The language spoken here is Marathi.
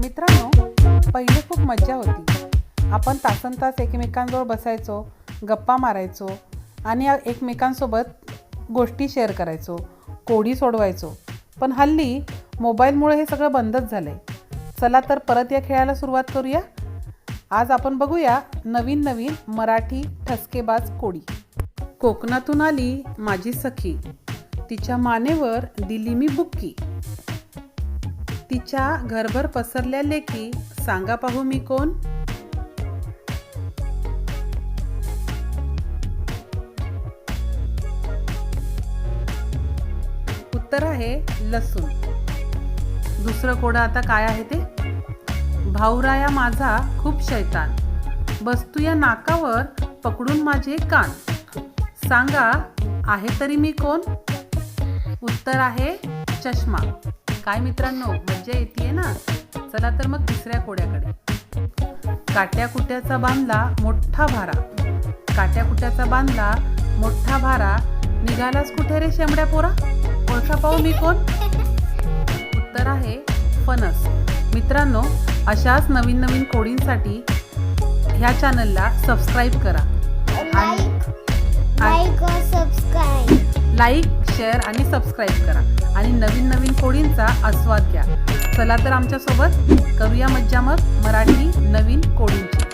मित्रांनो पहिले खूप मज्जा होती. आपण तासन तास एकमेकांजवळ बसायचो गप्पा मारायचो आणि एकमेकांसोबत गोष्टी शेअर करायचो कोडी सोडवायचो. पण हल्ली मोबाईलमुळे हे सगळं बंदच झालं आहे चला तर परत या खेळाला सुरुवात करूया. आज आपण बघूया नवीन नवीन मराठी ठसकेबाज कोडी. कोकणातून आली माझी सखी. तिच्या मानेवर दिली मी बुक्की. तिच्या घरभर पसरल्या लेखी सांगा पाहू मी कोण? उत्तर आहे लसूण. दुसरं कोडं आता काय आहे ते? भाऊराया माझा खूप शैतान. बसतू या नाकावर पकडून माझे कान. सांगा आहे तरी मी कोण? उत्तर आहे चष्मा. काय मित्रांनो? मज्जा येते ना? चला तर मग तिसऱ्या कोड्याकडे. काट्या कुट्याचा बांधला मोठा भारा. काट्या कुट्याचा बांधला मोठा भारा. निघालास कुठे रे शेंबड्या पोरा? ओळखा पाहू मी कोण? उत्तर आहे फणस. मित्रांनो अशाच नवीन नवीन कोडींसाठी ह्या चॅनलला सबस्क्राईब करा. आणि लाईक शेअर आणि सबस्क्राईब करा. आणि नवीन नवीन कोडींचा आस्वाद घ्या. चला तर आमच्यासोबत करूया मज्जा मग मराठी नवीन कोडींची